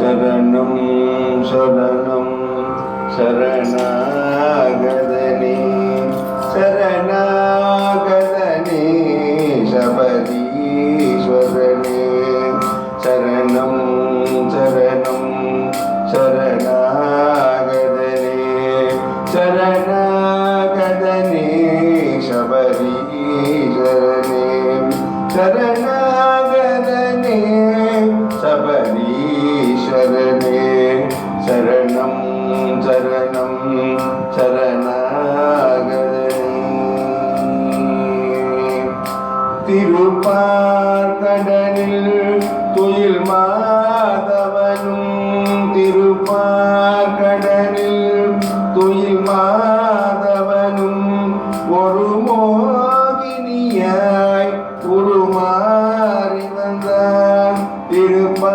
சரணம் சரணம் சரணாகதனே சரணா திருப்பார்கடலில் துயில் மாதவனும் திருப்பார்கடலில் துயில் மாதவனும் ஒரு மோகினியாய் உருமாறி வந்தான். திருப்பார்கடலில்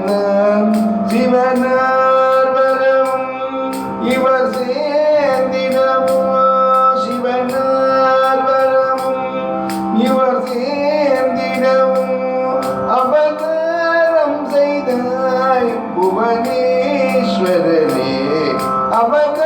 உருமாறி சிவனார் வரவும் இவர் சேர்ந்திடவும் சிவனார் வரவும் இவர் அவதாரம் செய்தாய் புவனேஸ்வரனே. அவதாரம்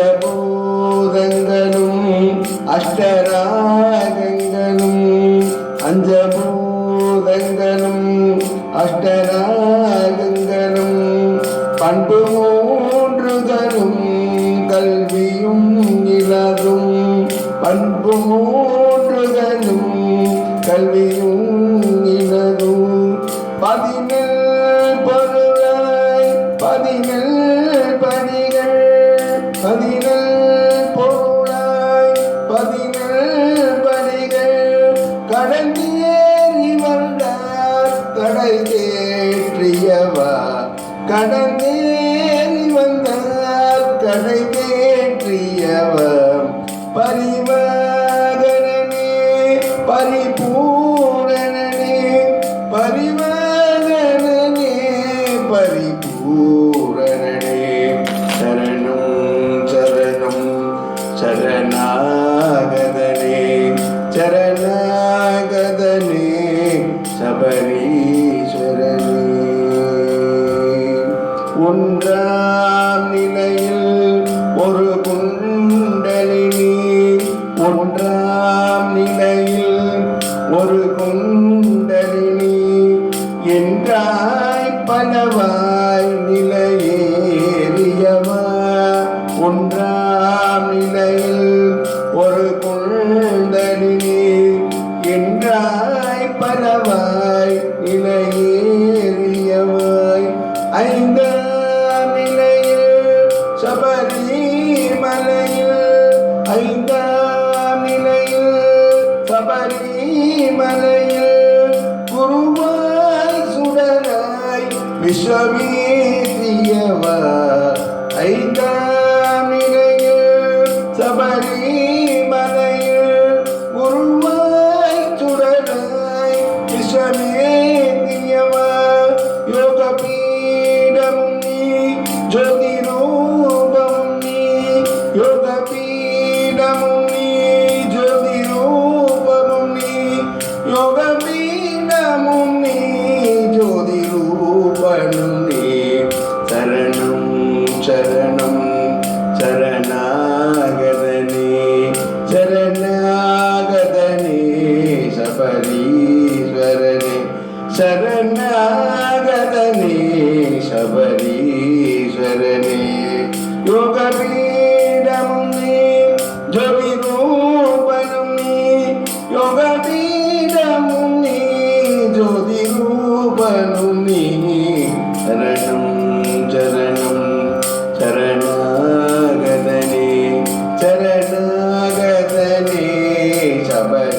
பஞ்சபூதங்களும் அஷ்டராகங்களும் அஞ்சபூதங்களும் அஷ்டராகங்களும் பண்பு மூன்றுதலும் கல்வியும் இலதும் பண்பு மூன்றுதலும் கல்வியும் இலதும் பதினெல் கடமேறி வந்தார் கடை தேற்றியவர் பரிவாகரனே பரிபூரணனே பரிவாகரனே பரிபூரணனே. சரணம் சரணம் சரணாகதனே சரண ஒன்றாம் நிலையில் ஒரு குண்டலினி ஒன்றாம் நிலையில் ஒரு குண்டலினி என்றாய் பலவாய் நிலையேறியவா. ஒன்றாம் நிலையில் ஒரு குண்டலினி என்றாய் பலவாய் நிலையேறியவாய். ஐந்தாம் சபரிமலையில் ஐந்தாம் நிலையில் சபரிமலையில் குருவாய் சுடராய் விஸ்வமீதியவா ஐந்தாம் நிலையில் சபரிமலையில் yeah, but